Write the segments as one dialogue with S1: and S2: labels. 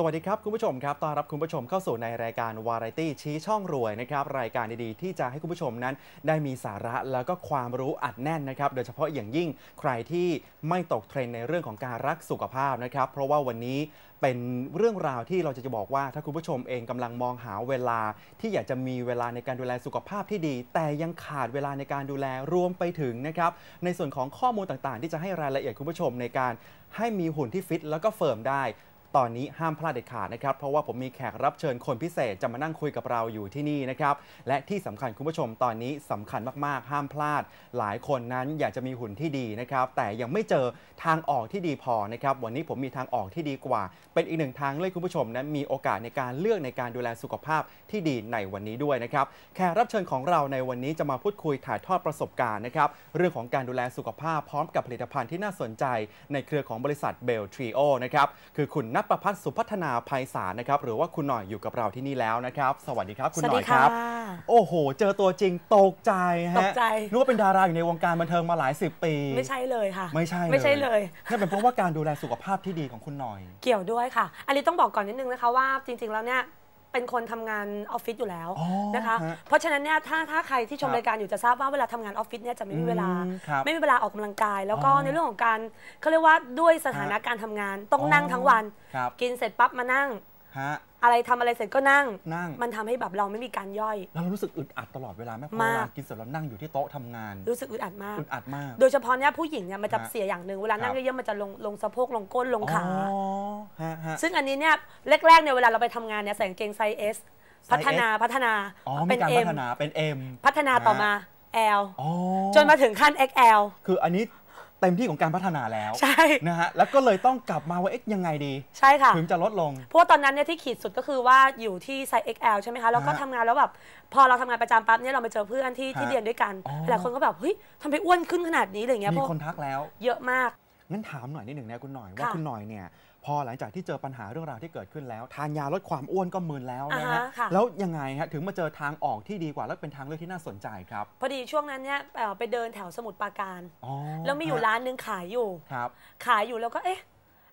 S1: สวัสดีครับ คุณผู้ชมครับ ต้อนรับคุณผู้ชมเข้าสู่ในรายการวาไรตี้ชี้ช่องรวยนะครับ รายการดีๆ ที่จะให้คุณผู้ชมนั้น ได้มีสาระแล้วก็ความรู้อัดแน่นนะครับ โดยเฉพาะอย่างยิ่งใครที่ไม่ตกเทรนในเรื่องของการรักสุขภาพนะครับ เพราะว่าวันนี้เป็นเรื่องราวที่เราจะจะบอกว่าถ้าคุณผู้ชมเองกำลังมองหาเวลา ที่อยากจะมีเวลาในการดูแลสุขภาพที่ดี แต่ยังขาดเวลาในการดูแลรวมไปถึงนะครับในส่วนของข้อมูลต่างๆ ที่จะให้รายละเอียดคุณผู้ชมในการให้มีหุ่นที่ฟิตแล้วก็เฟิร์มได้ ตอนนี้ห้ามพลาดเด็ดขาดนะครับ เพราะว่าผมมีแขกรับเชิญคนพิเศษจะมานั่งคุยกับเราอยู่ที่นี่นะครับ และที่สำคัญคุณผู้ชมตอนนี้สำคัญมากๆ ห้ามพลาด หลายคนนั้นอยากจะมีหุ่นที่ดีนะครับ แต่ยังไม่เจอทางออกที่ดีพอนะครับ วันนี้ผมมีทางออกที่ดีกว่า เป็นอีกหนึ่งทางเลยคุณผู้ชมนั้นมีโอกาสในการเลือกในการดูแลสุขภาพที่ดีในวันนี้ด้วยนะครับ แขกรับเชิญของเราในวันนี้จะมาพูดคุยถ่ายทอดประสบการณ์นะครับเรื่องของการดูแลสุขภาพพร้อมกับผลิตภัณฑ์ที่น่าสนใจ ในเครือของบริษัทเบลทรีโอนะครับคือคุณนัทประพัฒน์สุพัฒนาภัยสารนะครับ หรือว่าคุณหน่อยอยู่กับเราที่นี่แล้วนะครับ สวัสดีครับคุณหน่อยครับ โอ้โห เจอตัวจริงตกใจฮะ
S2: ตกใจ
S1: นึกว่าเป็นดาราอยู่ในวงการบันเทิงมาหลายสิบปี
S2: ไม่ใช่เลยค่ะ
S1: ไม่ใช่
S2: ไม่ใช่เลย
S1: นั่นเป็นเพราะว่าการดูแลสุขภาพที่ดีของคุณหน่อย
S2: เกี่ยวด้วยค่ะ อันนี้ต้องบอกก่อนนิดนึงนะคะว่าจริง ๆ แล้วเนี่ย เป็นคนทำงานออฟฟิศอยู่แล้ว
S1: อ๋อ
S2: นะคะ
S1: ฮะ
S2: เพราะฉะนั้นเนี่ยถ้าถ้าใครที่ชม
S1: ครับ
S2: รายการอยู่จะทราบว่าเวลาทำงานออฟฟิศเนี่ยจะไม่มีเวลา
S1: อืมครับ
S2: ไม่มีเวลาออกกำลังกาย แล้วก็
S1: อ๋อ
S2: ในเรื่องของการเขาเรียกว่าด้วยสถานะการทำงานต้องนั่งทั้งวัน
S1: ครับ
S2: กินเสร็จปั๊บมานั่ง
S1: ฮะ
S2: อะไรทำอะไรเสร็จก็นั่ง
S1: นั่ง
S2: มันทำให้แบบเราไม่มีการย่อย
S1: แล้วเรารู้สึกอึดอัดตลอดเวลาไหมพอเว
S2: มาก
S1: ลากินเสร็จแล้วนั่งอยู่ที่โต๊ะทำงาน
S2: รู้สึกอึดอัดมาก
S1: อึดอัดมาก
S2: โดยเฉพาะเนี่ยผู้หญิงเนี่ยมันจะ
S1: ฮะ
S2: เสียอย่างหนึ่งเวลานั่ง
S1: ครับ
S2: เยอะๆมันจะลงลงสะโพกลงก้นลงขา
S1: อ๋อฮะฮะ
S2: ซึ่งอันนี้เนี่ยแรกๆเนี่ยเวลาเราไปทำงานเนี่ยใส่กางเกงไซส์ S
S1: ไซส์
S2: พัฒนาพัฒนา
S1: อ๋อมี
S2: เป็น
S1: การ
S2: M
S1: พัฒนาเป็น M
S2: พัฒนาต่อมา L
S1: อ๋อ
S2: จนมาถึงขั้น XL
S1: คืออันนี้ เต็มที่ของการพัฒนาแล้ว
S2: ใช่
S1: นะฮะแล้วก็เลยต้องกลับมาว่าเอ๊ะยังไงดี
S2: ใช่ค่ะ
S1: ถึงจะลดลง
S2: เพราะว่าตอนนั้นเนี่ยที่ขีดสุดก็คือว่าอยู่ที่ไซส์ XL ใช่ไหมคะแล้วก็
S1: ฮะ
S2: ทำงานแล้วแบบพอเราทำงานประจำปั๊บเนี่ยเราไปเจอเพื่อนที่ที่
S1: ฮะ
S2: เรียนด้วยกัน
S1: อ๋อ
S2: หลายคนก็แบบเฮ้ยทำไมอ้วนขึ้นขนาดนี้อะไรอย่างเงี้ยเพ
S1: มี
S2: ราะ
S1: คนทักแล้ว
S2: เยอะมาก
S1: งั้นถามหน่อยนิดหนึ่งนะคุณหน่อยว่า
S2: ค่ะ
S1: คุณหน่อยเนี่ย พอหลังจากที่เจอปัญหาเรื่องราวที่เกิดขึ้นแล้ว ทานยาลดความอ้วนก็มึนแล้วนะ
S2: อ่า
S1: ฮะ
S2: ฮะค่ะ
S1: แล้วยังไงฮะถึงมาเจอทางออกที่ดีกว่าและเป็นทางเลือกที่น่าสนใจครับ
S2: พอดีช่วงนั้นเนี่ยเอ่อไปเดินแถวสมุทรปราการ
S1: อ๋อ
S2: แล้วมีอยู่
S1: ฮะ
S2: ร้านนึงขายอยู่
S1: ครับ
S2: ขายอยู่แล้วก็เอ๊ะ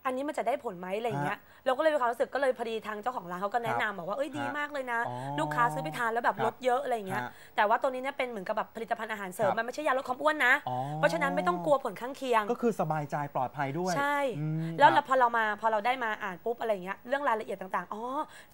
S2: อันนี้มันจะได้ผลไหมอะไรอย่างเงี้ย เราก็เลยมีความรู้สึกก็เลยพอดีทางเจ้าของร้านเขาก็แนะนำบอกว่าเอ้ยดี
S1: ฮะ
S2: มากเลยนะ
S1: อ๋อ
S2: ลูกค้าซื้อไปทานแล้วแบบ
S1: ครับ
S2: ลดเยอะอะไรอย่างเงี้ย
S1: ฮะ
S2: แต่ว่าตัวนี้เนี่ยเป็นเหมือนกับแบบผลิตภัณฑ์อาหารเสริม
S1: ครับ
S2: มันไม่ใช่ยาลดความอ้วนนะ
S1: อ๋อ
S2: เพราะฉะนั้นไม่ต้องกลัวผลข้างเคียง
S1: ก็คือสบายใจปลอดภัยด้วย
S2: ใช่
S1: อืม
S2: แล้ว
S1: ครับ
S2: พอเรามาพอเราได้มาอ่านปุ๊บอะไรอย่างเงี้ยเรื่องรายละเอียดต่างๆอ๋อ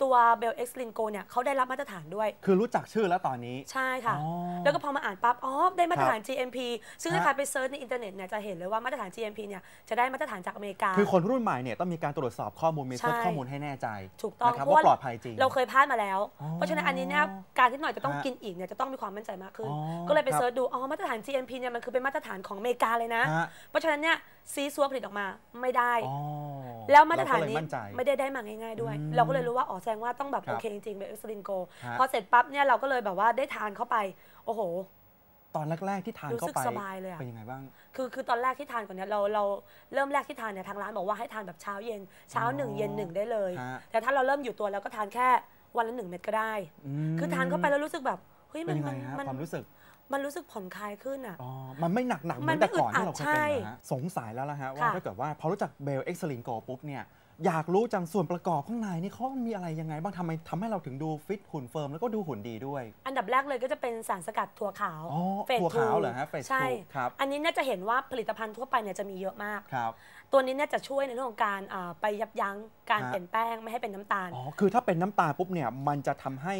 S2: ตัวเบลเอ็กซ์ลินโกเนี่ยเขาได้รับมาตรฐานด้วย
S1: คือรู้จักชื่อแล้วตอนนี้
S2: ใช่ค่ะ
S1: อ๋อ
S2: แล้วก็พอมาอ่านปั๊บอ๋อได้มาตรฐาน GMP ซึ่ง
S1: ฮะ
S2: ถ้าใครไปเซิร์ชในอินเทอร์เน็ตเนี่ยจะเห็นเลยว่ามาตรฐาน GMP เนี่ยจะได้มาตรฐานจากอเมริกา
S1: คือคนรุ่นใหม่เนี่ยต้องมีการตรวจสอบข้อมูลมีเช็ค
S2: ใช่
S1: ข้อมูลให้แน่ใจ
S2: ถูกต้อง
S1: นะครับ
S2: เพราะ
S1: ว่า
S2: ว่า
S1: ปลอดภัยจริง
S2: เราเคยพลาดมาแล้ว
S1: อ๋อ
S2: เพราะฉะนั้นอันนี้เนี่ยการที่หน่อยจะต้อง
S1: ฮะ
S2: กินอีกเนี่ยจะต้องมีความมั่นใจมากขึ้น
S1: อ๋อ
S2: ก็เลยไป
S1: ครับ
S2: เซิร์ชดูอ๋อมาตรฐาน GMP เนี่ยมันคือเป็นมาตรฐานของอเมริกาเลยนะ
S1: ฮะ
S2: เพราะฉะนั้นเนี่ยซีซัวผลิตออกมาไม่ได้
S1: อ๋อ
S2: แล้วมาตรฐาน
S1: เก็เลย
S2: นี้
S1: มั่นใจ
S2: ไม่ได้ได้มาง่ายๆด้วย
S1: อืม
S2: เราก็เลยรู้ว่าอ๋อแสดงว่าต้องแบบ
S1: ครับ
S2: โอเคจริงๆเป็นเอ็กซ์ลินโก
S1: ฮะ
S2: พอเสร็จปั๊บเนี่ยเราก็เลยแบบว่าได้ทานเข้าไปโอ้โห
S1: ตอนแรกๆที่ทาน
S2: รู้
S1: เข้า
S2: สึก
S1: ไป
S2: สบายเลยอะ
S1: เป็นยังไงบ้าง
S2: คือคือตอนแรกที่ทานก่อนเนี่ยเราเราเริ่มแรกที่ทานเนี่ยทางร้านบอกว่าให้ทานแบบเช้าเย็นเช้าหนึ่ง
S1: อ๋อ
S2: เย็นหนึ่งได้เลย
S1: ฮะ
S2: แต่ถ้าเราเริ่มอยู่ตัวแล้วก็ทานแค่วันละหนึ่งเม็ดก็ได้
S1: ม
S2: คือทานเข้าไปแล้วรู้สึกแบบเฮ้ย
S1: เป็
S2: มันน
S1: ยังไง
S2: มัน
S1: ฮะ
S2: มัน
S1: ความรู้สึก
S2: มันรู้สึกผ่อนคลายขึ้นอะ
S1: อ๋อมันไม่หนักหนักๆเหมื
S2: มั
S1: อนนแต่ก่อน
S2: ไม่
S1: ที่
S2: อึดอัด
S1: เราเคยเป็น
S2: ใช่
S1: เหรอฮะสงสัยแล้วล่ะฮะว่า
S2: ค่ะ
S1: ถ้าเกิดว่าพอรู้จักเบลเอ็กซ์ลินโกปุ๊บเนี่ยอยากรู้จังส่วนประกอบข้างในนี่เขามีอะไรยังไง บ้างทำไมทำให้เราถึงดูฟิตหุ่นเฟิร์มแล้วก็ดูหุ่นดีด้วย
S2: อันดับแรกเลยก็จะเป็นสารสกัดถั่วขาว
S1: อ๋อ
S2: เฟส
S1: ถั่ว
S2: ทู
S1: ขาวเหรอฮะเฟส
S2: ใช่
S1: ทูครับ
S2: อันนี้เนี่ยจะเห็นว่าผลิตภัณฑ์ทั่วไปเนี่ยจะมีเยอะมาก
S1: ครับ
S2: ตัวนี้เนี่ยจะช่วยในเรื่องของการอ่าไปยับยั้งการ
S1: ฮะ
S2: เปลี่ยนแป้งไม่ให้เป็นน้ำตาล
S1: อ๋อคือถ้าเป็นน้ำตาลปุ๊บเนี่ยมันจะทำให้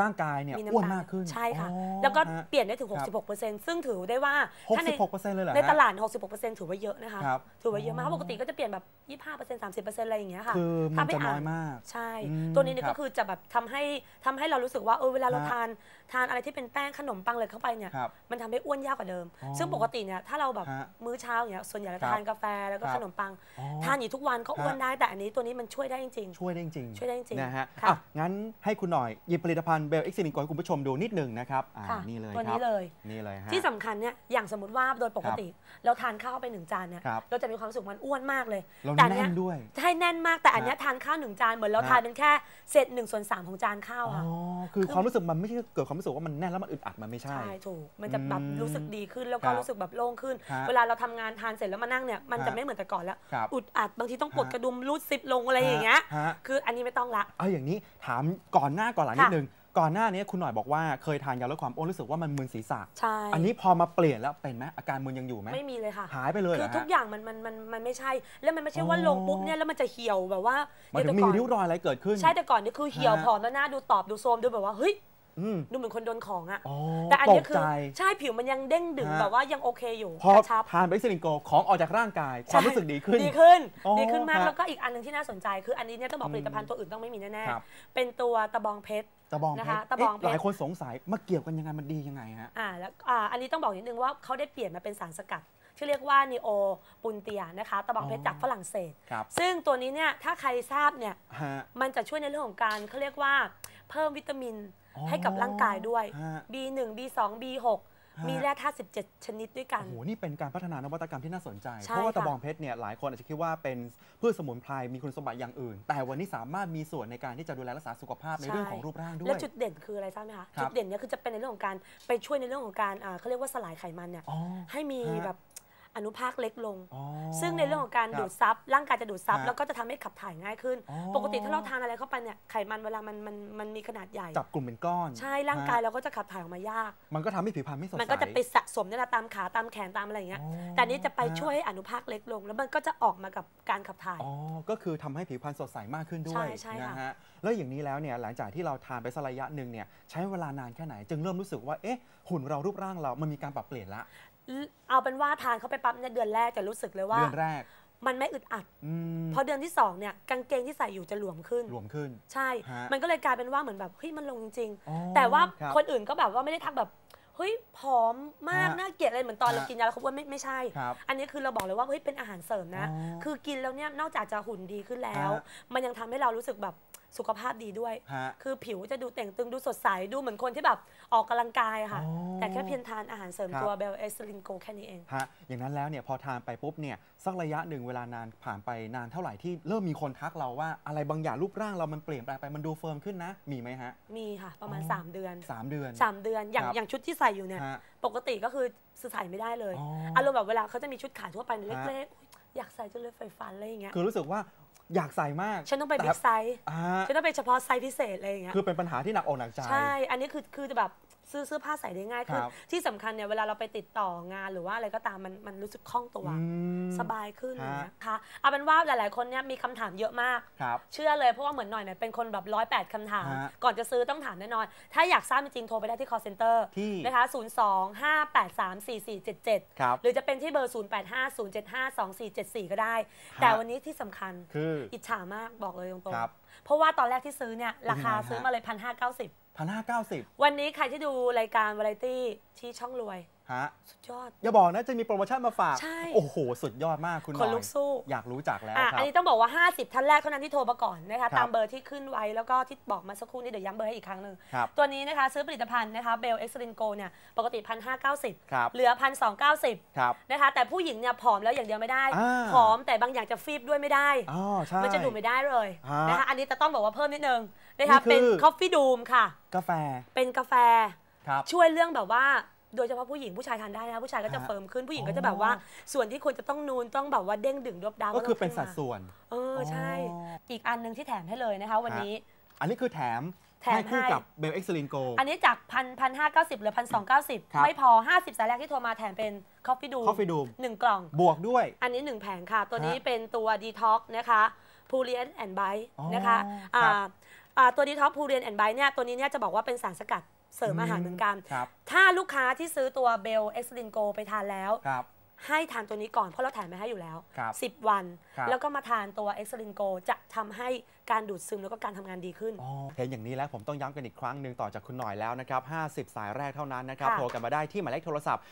S1: ร่างกายเนี่ย
S2: มี
S1: อ้วน
S2: น้ำตาล
S1: มากขึ้น
S2: ใช่ค่ะ
S1: อ๋อ
S2: แล้วก็
S1: ฮะ
S2: เปลี่ยนได้ถึง
S1: ครับ
S2: 66%ซึ่งถือได้ว่าถ้าใน
S1: 66%เลยเหรอฮะ
S2: ในตลาด 66%ถือว่าเยอะนะคะ
S1: ครับ
S2: ถือว่าเยอะมากเพราะปกติก็จะเปลี่ยนแบบ 25% 30%อะไรอย่างเงี้ยค่ะ
S1: คือมัน
S2: ถ้าไป
S1: จะน้อย
S2: อ่าน
S1: มาก
S2: ใช่
S1: อืม
S2: ตัวนี้เนี่ย
S1: ครับ
S2: ก็คือจะแบบทำให้ทำให้เรารู้สึกว่าเออเวลาเรา
S1: ฮะ
S2: ทานทานอะไรที่เป็นแป้งขนมปังเลยเข้าไปเนี่ย
S1: ครับ
S2: มันทำให้อ้วนยากกว่าเดิม
S1: อ๋อ
S2: ซึ่งปกติเนี่ยถ้าเราแบบ
S1: ฮะ
S2: มื้อเช้าอย่างเงี้ยส่วนใหญ่เรา
S1: ครั
S2: จะ
S1: บ
S2: ทานกาแฟแล้วก็
S1: ครับ
S2: ขนมปัง
S1: อ๋อ
S2: ทานอยู่ทุกวันก็อ้วน
S1: ฮะ
S2: ได้แต่อันนี้ตัวนี้มันช่วยได้จริง
S1: ช่วยได้จริงๆ
S2: ช่วยได้จริง
S1: นะฮะ
S2: ค่ะ
S1: อะงั้นให้คุณหน่อยหยิบผลิตภัณฑ์เบลเอ็กซิลินโกให้คุณผู้ชมดูนิดหนึ่งนะครับอ่า
S2: ค่ะ
S1: นี่เลย
S2: ตัว
S1: ครั
S2: นี้
S1: บ
S2: เลย
S1: นี่เลยฮะ
S2: ที่สำคัญเนี่ยอย่างสมมติว่าโดยปกติ เราทานข้าวไปหนึ่งจานเนี่ย
S1: ครับ
S2: เราจะมีความรู้สึกมันอ้วนมากเลย
S1: เรา
S2: แต่อั
S1: แน่
S2: เนี้ย
S1: นด้วย
S2: ใช่แน่นมากแต่อันเนี้ยทานข้าวหนึ่งจานเหมือนเรา
S1: ฮะ
S2: ทานเป็นแค่เศษหนึ่งส่วนสามของจานข้าว
S1: อ๋อ
S2: ค่ะ
S1: คือ ความรู้สึกมันไม่ใช่เกิดความรู้สึกว่ามันแน่นแล้วมันอึดอัดมันไม่ใช่
S2: ใช่ถูกมันจะแบบ
S1: อืม
S2: รู้สึกดีขึ้นแล้ว
S1: ค
S2: ก็
S1: รับ
S2: รู้สึกแบบโล่งขึ้น
S1: ฮะ
S2: เวลาเราทำงานทานเสร็จแล้วมานั่งเนี่ยมันจะ
S1: ฮะ
S2: ไม่เหมือนแต่ก่อนแล้ว
S1: ครับ
S2: อุดอัดบางทีต้องปลด
S1: ฮะ
S2: กระดุมรูดซิปลงอะไรอย่างเงี้ย
S1: ฮะ
S2: คืออันนี้ไม่ต้องละ
S1: เอาอย่างนี้ถามก่อนหน้าก่อนหลังนิด
S2: ค่ะ
S1: นึงก่อนหน้านี้คุณหน่อยบอกว่าเคยทานยาลดความอ้วนรู้สึกว่ามันมึนศีรษะ
S2: ใช่
S1: อันนี้พอมาเปลี่ยนแล้วเป็นไหมอาการมึนยังอยู่ไหม
S2: ไม่มีเลยค่ะ
S1: หายไปเลยเหร
S2: คืออทุก
S1: ฮะ
S2: อย่างมันมันมันมันไม่ใช่ แล้วมันไม่ใช่ว่า
S1: อ๋อ
S2: ลงปุ๊บเนี่ยแล้วมันจะเหี่ยวแบบว่า
S1: มันถึงมี
S2: เดี๋ยว
S1: ริ้วรอยอะไรเกิดขึ้น
S2: ใช่แต่ก่อนนี่คือเหี่ยว
S1: ฮะ
S2: ผอมแล้วหน้าดูตอบดูโทรมดูแบบว่าเฮ้ย
S1: อืม
S2: ดูเหมือนคนโดนของอะ
S1: อ๋อ
S2: แต่อัน
S1: ต
S2: นี้
S1: ก
S2: คือ
S1: ใจ
S2: ใช่ผิวมันยังเด้งดึง
S1: ฮะ
S2: แบบว่ายังโอเคอยู่
S1: พอก
S2: ระชับ
S1: ทานเบกซิลินโกของออกจากร่างกาย ความรู้สึกดีขึ้น
S2: ดีขึ้น
S1: อ๋อ
S2: ดีขึ้นมาก
S1: ฮะ
S2: แล้วก็อีกอันหนึงที่น่าสนใจ คืออันนี้เนี่ยต้องบอก
S1: อืม
S2: ผลิตภัณฑ์ตัวอื่นต้องไม่มีแน่
S1: ครับ
S2: ๆเป็นตัวตะบองเพชร
S1: ตะบองเพ
S2: นะ
S1: ช
S2: คะ
S1: ร
S2: ตะบองเพชร
S1: เอ๊ะหลายคนสงสัยมาเกี่ยวกันยังไงมันดียังไงฮะ
S2: อ่าแล้วอ่าอันนี้ต้องบอกนิดนึงว่าเขาได้เปลี่ยนมาเป็นสารสกัด ที่เรียกว่านีโอปุนเตียนะคะตะบองเพชร
S1: อ๋อ
S2: จากฝรั่งเศส
S1: ครับ
S2: ซึ่งตัวนี้เนี่ยถ้าใครทราบเนี่ย
S1: ฮะ
S2: มันจะช่วยในเรื่องของการเขาเรียกว่าเพิ่มวิตามิน
S1: อ๋อ
S2: ให้กับร่างกายด้วย
S1: ฮะ
S2: B1 B2 B6
S1: ฮะ
S2: มีแร่ธาตุ17 ชนิดด้วยกัน
S1: โอ้โห นี่เป็นการพัฒนานวัตกรรมที่น่าสนใจ
S2: ใช่
S1: เพราะว่า
S2: ค่ะ
S1: ตะบองเพชรเนี่ยหลายคนอาจจะคิดว่าเป็นพืชสมุนไพรมีคุณสมบัติอย่างอื่น แต่วันนี้สามารถมีส่วนในการที่จะดูแลรักษาสุขภาพในเรื่องของรูปร่างด้วย
S2: และจุดเด่นคืออะไรทราบไหมคะ
S1: ครับ
S2: จุดเด่นเนี่ยคือจะเป็นในเรื่องของการไปช่วยในเรื่องของการอ่าเขาเรียกว่าสลายไขมันเนี่ย
S1: อ๋อ
S2: ให้มี
S1: ฮะ
S2: แบบ อนุภาคเล็กลง
S1: อ๋อ
S2: ซึ่งในเรื่องของการ
S1: คบ
S2: ดูดซับร่างกายจะดูดซับ
S1: ฮะ
S2: แล้วก็จะทำให้ขับถ่ายง่ายขึ้น
S1: อ๋อ
S2: ปกติถ้าเราทานอะไรเข้าไปเนี่ยไขมันเวลามันมันมันมีขนาดใหญ่
S1: จับกลุ่มเป็นก้อน
S2: ใช่ร่างกาย
S1: ฮะ
S2: เราก็จะขับถ่ายออกมายาก
S1: มันก็ทำให้ผิวพรรณไม่สดใส
S2: มันก็จะไปสะสมเนี่ยนะตามขาตามแขนตามอะไรอย่างเงี้ย
S1: อ๋อ
S2: แต่อันนี้จะไป
S1: ฮะ
S2: ช่วยให้อนุภาคเล็กลง แล้วมันก็จะออกมากับการขับถ่าย
S1: อ๋อก็คือทำให้ผิวพรรณสดใสมากขึ้นด้ว
S2: ใช่
S1: ย
S2: ใช่ค่ะ
S1: นะฮะแล้วอย่างนี้แล้วเนี่ยหลังจากที่เราทานไปสักระยะหนึ่งเนี่ยใช้เวลานานแค่ไหน จึงเริ่มรู้สึกว่าเอ๊ะหุ่นเรารูปร่างเรามันมีการปรับเปลี่ยนละ
S2: เอาเป็นว่าทานเข้าไปปั๊บเนี่ยเดือนแรกจะรู้สึกเลยว่า
S1: เดือนแรก
S2: มันไม่อึดอัด
S1: อืม
S2: พอเดือนที่สองเนี่ยกางเกงที่ใส่อยู่จะหลวมขึ้น
S1: รวมขึ้น
S2: ใช่
S1: ฮะ
S2: มันก็เลยกลายเป็นว่าเหมือนแบบเฮ้ยมันลงจริง
S1: อ๋อ
S2: ๆแต่ว่า
S1: รับ
S2: คนอื่นก็แบบว่าไม่ได้ทักแบบเฮ้ยผอมมาก
S1: ฮะ
S2: น่าเกลียดอะไรเหมือนตอน
S1: ฮะ
S2: เรากินยาแล้วเขาว่าไม่ไม่ใช่
S1: ครับ
S2: อันนี้คือเราบอกเลยว่าเฮ้ยเป็นอาหารเสริมนะ
S1: อ๋อ
S2: คือกินแล้วเนี่ยนอกจากจะหุ่นดีขึ้นแล้ว
S1: ฮะ
S2: มันยังทำให้เรารู้สึกแบบ สุขภาพดีด้วย
S1: ฮะ
S2: คือผิวจะดูเต่งตึงดูสดใสดูเหมือนคนที่แบบออกกำลังกายอะค่ะ
S1: อ๋อ
S2: แต่แค่เพียงทานอาหารเสริม
S1: ครับ
S2: ตัวเบลเอสลินโกแค่นี้เอง
S1: ฮะอย่างนั้นแล้วเนี่ยพอทานไปปุ๊บเนี่ยสักระยะหนึ่งเวลานานผ่านไปนานเท่าไหร่ที่เริ่มมีคนทักเราว่าอะไรบางอย่างรูปร่างเรามันเปลี่ยนแปลงไปมันดูเฟิร์มขึ้นนะ มีไหมฮะ
S2: มีค่ะ ประมาณ
S1: อ๋อ
S2: 3 เดือน
S1: สามเดือน
S2: 3 เดือนอย่าง
S1: ครับ
S2: อย่างชุดที่ใส่อยู่เนี่ย
S1: ฮะ
S2: ปกติก็คือซื้อใส่ไม่ได้เลย
S1: อ๋ออ
S2: อารมณ์แบบเวลาเขาจะมีชุดขายทั่วไปเฮะล็กๆอุ๊ยอยากใส่จนเลยไฟฟันอะไรอย่างเงี้ย
S1: คือรู้สึกว่า อยากใส่มาก
S2: ฉันต้องไป
S1: แต่
S2: บิ๊กไซส์
S1: อ่า
S2: ฉันต้องไปเฉพาะไซส์พิเศษอะไรอย่างเงี้ย
S1: คือเป็นปัญหาที่หนักอกหนักใจ
S2: ใช่ อันนี้คือคือจะแบบ ซื้อเสื้อผ้าใส่ได้ง่ายขึ้น
S1: ครับ
S2: ที่สำคัญเนี่ยเวลาเราไปติดต่องานหรือว่าอะไรก็ตามมันมันรู้สึกคล่องตัว
S1: อืม
S2: สบายขึ้น
S1: ฮะ
S2: อย่างเงี้ยค่ะเอาเป็นว่าหลาย ๆ คนเนี่ยมีคำถามเยอะมาก
S1: ครับ
S2: เชื่อเลยเพราะว่าเหมือนหน่อยเนี่ยเป็นคนแบบร้อยแปดคำถาม
S1: ฮะ
S2: ก่อนจะซื้อต้องถามแน่นอน ถ้าอยากทราบจริงๆโทรไปได้ที่ call center
S1: ที่
S2: นะคะ0 2 5 8 3 4 4 7 7
S1: ครับ
S2: หรือจะเป็นที่เบอร์ 0 8 5 0 7 5 2 4 7 4 ก็ได้ แต่วันนี้ที่สำคัญ
S1: คือ
S2: อิจฉามากบอกเลยตรง
S1: ครับ
S2: ๆเพราะว่าตอนแรกที่ซื้อเนี่ยราคา
S1: เป็นไงฮะ
S2: ซื้อมาเลยพันห้าเก้าสิบ
S1: พันห้าเก้าสิบ
S2: วันนี้ใครที่ดูรายการวาไรตี้ที่ช่องรวย
S1: ฮะ
S2: สุดยอด
S1: อย่าบอกนะจะมีโปรโมชั่นมาฝาก
S2: ใช่
S1: โอ้โห สุดยอดมากคุณห
S2: คน
S1: น่อย
S2: ลุกสู้
S1: อยากรู้จักแล้ว
S2: อะ
S1: ครั
S2: อั
S1: บ
S2: นนี้ต้องบอกว่า 50 ท่านแรกเท่านั้นที่โทรมาก่อนนะ
S1: ครั
S2: คะ
S1: บ
S2: ตามเบอร์ที่ขึ้นไว้แล้วก็ที่บอกมาสักครู่นี้เดี๋ยวย้ำเบอร์ให้อีกครั้งหนึ่ง
S1: ครับ
S2: ตัวนี้นะคะ ซื้อผลิตภัณฑ์นะคะเบลเอ็กซ์ลินโกเนี่ยปกติ1,590
S1: ครับ
S2: เหลือ1,290
S1: ครับ
S2: นะคะแต่ผู้หญิงเนี่ยผอมแล้วอย่างเดียวไม่ได้
S1: อ่า
S2: ผอมแต่บางอย่างจะฟีบด้วยไม่ได้
S1: อ๋อใช่
S2: มันจะดูไม่ได้เลย
S1: ฮะ
S2: นะคะอันนี้จะต้องบอกว่าเพิ่มนิดนึงนะคะ
S1: นี่คือ
S2: เป็นคอฟฟี่ดูมค่ะ
S1: กาแฟ
S2: เป็นกาแฟ
S1: ครับ
S2: ช่วยเรื่องแบบว่า โดยเฉพาะผู้หญิงผู้ชายทานได้นะคะผู้ชายก็จะ
S1: ฮะ
S2: เฟิร์มขึ้นผู้หญิง
S1: อ๋
S2: ก็
S1: อ
S2: จะแบบว่าส่วนที่ควรจะต้องนูนต้องแบบว่าเด้งดึงดบดาว
S1: ก็คือเป็น
S2: ขึ้
S1: สัด
S2: มา
S1: ส่วน
S2: เออใช่
S1: อ๋อ
S2: อีกอันหนึ่งที่แถมให้เลยนะคะ วันนี้
S1: อันนี้คือแถม
S2: แถม
S1: ให้คู่
S2: ให้
S1: กับเบลเอ็กซ์ลินโก
S2: อันนี้จากพันพันห้าเก้าสิบหรือพันสองเก้าสิบ
S1: ครับ
S2: ไม่พอ50สายแรกที่โทรมาแถมเป็นคอฟฟี่ดู
S1: Coffee Doom
S2: หนึ่งกล่อง
S1: บวกด้วย
S2: อันนี้1แผงค่ะ ตัวนี้
S1: ฮะ
S2: เป็นตัวดีท็อกนะคะพูเรียนแอนไบ
S1: อ๋อ
S2: นะคะ
S1: ครับ
S2: อ่าอ่าตัวดีท็อกพูเรียนแอนไบเนี่ยตัวนี้เนี่ยจะบอกว่าเป็นสารสกัด เสริมอาหารเหมือนกัน
S1: ครับ
S2: ถ้าลูกค้าที่ซื้อตัวเบลเอ็กซ์ลินโกไปทานแล้ว
S1: ครับ
S2: ให้ทานตัวนี้ก่อนเพราะเราแถมไปให้อยู่แล้ว
S1: ครับ
S2: 10 วัน
S1: ครับ
S2: แล้วก็มาทานตัวเอ็กซ์ลินโกจะทำให้การดูดซึมแล้วก็การทำงานดีขึ้น
S1: อ๋อเห็นอย่างนี้แล้วผมต้องย้ำกันอีกครั้งหนึ่งต่อจากคุณหน่อยแล้วนะครับ 50 สายแรกเท่านั้นนะครับ
S2: ค่ะ
S1: โทรกันมาได้ที่หมายเลขโทรศัพท์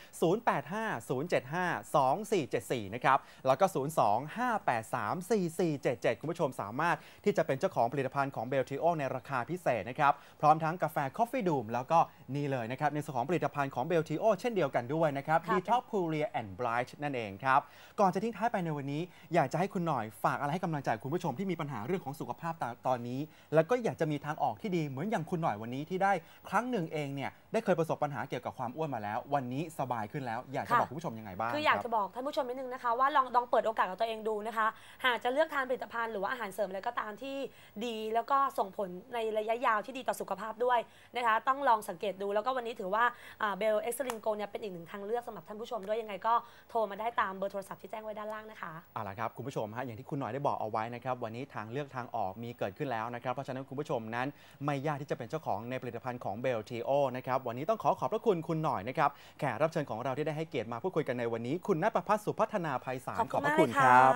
S1: 0850752474 นะครับ แล้วก็ 025834477 คุณผู้ชมสามารถที่จะเป็นเจ้าของผลิตภัณฑ์ของเบลท i โอในราคาพิเศษนะครับ พร้อมทั้งกาแฟคอฟฟี่ดูมแล้วก็นี่เลยนะครับในส่วนของผลิตภัณฑ์ของเบลท i โอเช่นเดียวกันด้วยนะครับ
S2: ค่ะ
S1: d e t o x p u r i a and Bright นั่นเองครับ ก่อนจะทิ้งท้ายไปในวันนี้ อยากจะให้คุณหน่อยฝากอะไรให้กำลังใจคุณผู้ชมที่มีปัญหาเรื่องของสุขภาพตาตอนนี้ แล้วก็อยากจะมีทางออกที่ดีเหมือนอย่างคุณหน่อยวันนี้ที่ได้ครั้งหนึ่งเองเนี่ย ได้เคยประสบปัญหาเกี่ยวกับความอ้วนมาแล้ว วันนี้สบายขึ้นแล้ว อยากจะ
S2: ค่ะ
S1: บอกคุณผู้ชมยังไงบ้าง
S2: คืออยาก
S1: รับ
S2: จะบอกท่านผู้ชมนิดนึงนะคะว่าลองลองเปิดโอกาสกับตัวเองดูนะคะ หากจะเลือกทานผลิตภัณฑ์หรือว่าอาหารเสริมอะไรก็ตามที่ดี แล้วก็ส่งผลในระยะยาวที่ดีต่อสุขภาพด้วยนะคะ ต้องลองสังเกตดูแล้วก็วันนี้ถือว่าเบลเอ็กซ์ลินโกเนี่ยเป็นอีกหนึ่งทางเลือกสำหรับท่านผู้ชมด้วยยังไงก็โทรมาได้ตามเบอร์โทรศัพท์ที่แจ้งไว้ด้านล่างนะคะ
S1: เอาละครับคุณผู้ชมฮะอย่างที่คุณหน่อยได้บอกเอาไว้นะครับวันนี้ทางเลือกทางออกมีเกิดขึ้นแล้วนะครับเพราะฉะนั้นคุณผู้ชมนั้นไม่ยากที่จะเป็นเจ้าของในผลิตภัณฑ์ของเบลทีโอนะครับวันนี้ต้องขอขอบพระคุณคุณหน่อยนะครับแขกรับเชิญของเราที่ได้ให้เกียรติมาพูดคุยกันในวันนี้ คุณนัทประพัฒน์สุพัฒนาภัยสาร
S2: ขอบ
S1: ข
S2: คุ
S1: อบ
S2: ณ
S1: พ
S2: มาก
S1: ระ
S2: เล
S1: คุณ
S2: ย
S1: ค
S2: ค่ะ
S1: รับ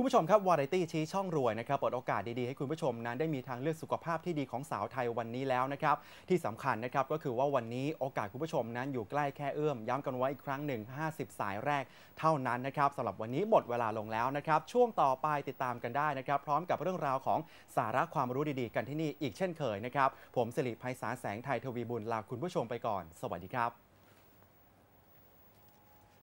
S1: คุณผู้ชมครับวาไรตี้ชี้ช่องรวยนะครับเปิดโอกาสดี ๆ ให้คุณผู้ชมนั้นได้มีทางเลือกสุขภาพที่ดีของสาวไทยวันนี้แล้วนะครับ ที่สำคัญนะครับก็คือว่าวันนี้โอกาสคุณผู้ชมนั้นอยู่ใกล้แค่เอื้อม ย้ำกันไว้อีกครั้งหนึ่ง 50 สายแรกเท่านั้นนะครับสำหรับวันนี้หมดเวลาลงแล้วนะครับ ช่วงต่อไปติดตามกันได้นะครับ พร้อมกับเรื่องราวของสาระความรู้ดีๆ กันที่นี่อีกเช่นเคยนะครับผมสิริภัยสารแสงไทยทวีบุญลาคุณผู้ชมไปก่อน สวัสดีครับ